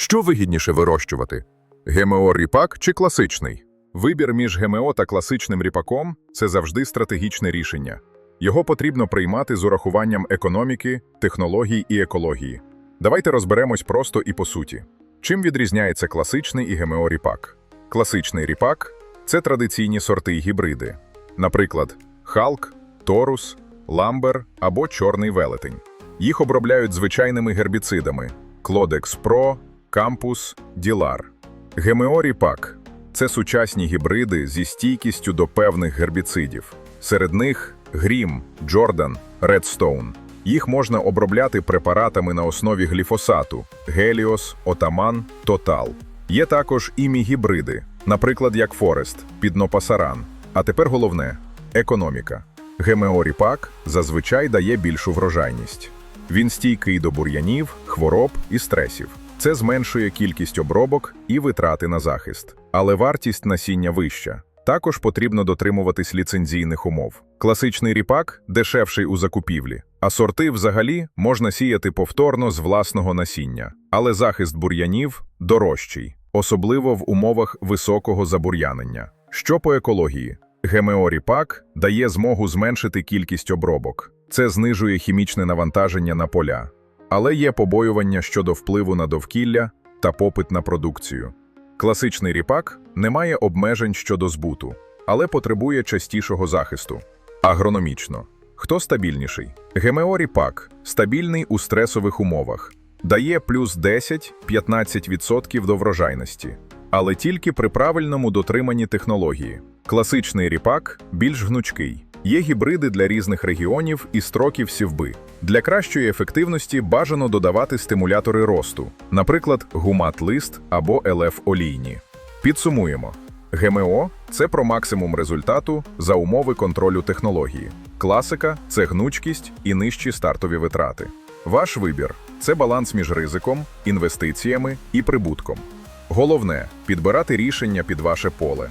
Що вигідніше вирощувати? ГМО ріпак чи класичний? Вибір між ГМО та класичним ріпаком це завжди стратегічне рішення. Його потрібно приймати з урахуванням економіки, технологій і екології. Давайте розберемось просто і по суті. Чим відрізняється класичний і ГМО ріпак? Класичний ріпак це традиційні сорти й гібриди, наприклад, халк, торус, ламбер або чорний велетень. Їх обробляють звичайними гербіцидами Клодекс Про, Кампус, Ділар. ГМО ріпак це сучасні гібриди зі стійкістю до певних гербіцидів. Серед них Грім, Джордан, Редстоун. Їх можна обробляти препаратами на основі гліфосату Геліос, Отаман, Тотал. Є також імі-гібриди, наприклад, як Форест, Піднопасаран. А тепер головне економіка. ГМО ріпак зазвичай дає більшу врожайність. Він стійкий до бур'янів, хвороб і стресів. Це зменшує кількість обробок і витрати на захист. Але вартість насіння вища. Також потрібно дотримуватись ліцензійних умов. Класичний ріпак дешевший у закупівлі, а сорти взагалі можна сіяти повторно з власного насіння. Але захист бур'янів дорожчий, особливо в умовах високого забур'янення. Що по екології? ГМО ріпак дає змогу зменшити кількість обробок. Це знижує хімічне навантаження на поля. Але є побоювання щодо впливу на довкілля та попит на продукцію. Класичний ріпак не має обмежень щодо збуту, але потребує частішого захисту. Агрономічно. Хто стабільніший? ГМО ріпак стабільний у стресових умовах, дає плюс 10-15% до врожайності, але тільки при правильному дотриманні технології. Класичний ріпак більш гнучкий. Є гібриди для різних регіонів і строків сівби. Для кращої ефективності бажано додавати стимулятори росту, наприклад, гумат-лист або ЛФ-олійні. Підсумуємо. ГМО це про максимум результату за умови контролю технології. Класика це гнучкість і нижчі стартові витрати. Ваш вибір це баланс між ризиком, інвестиціями і прибутком. Головне підбирати рішення під ваше поле.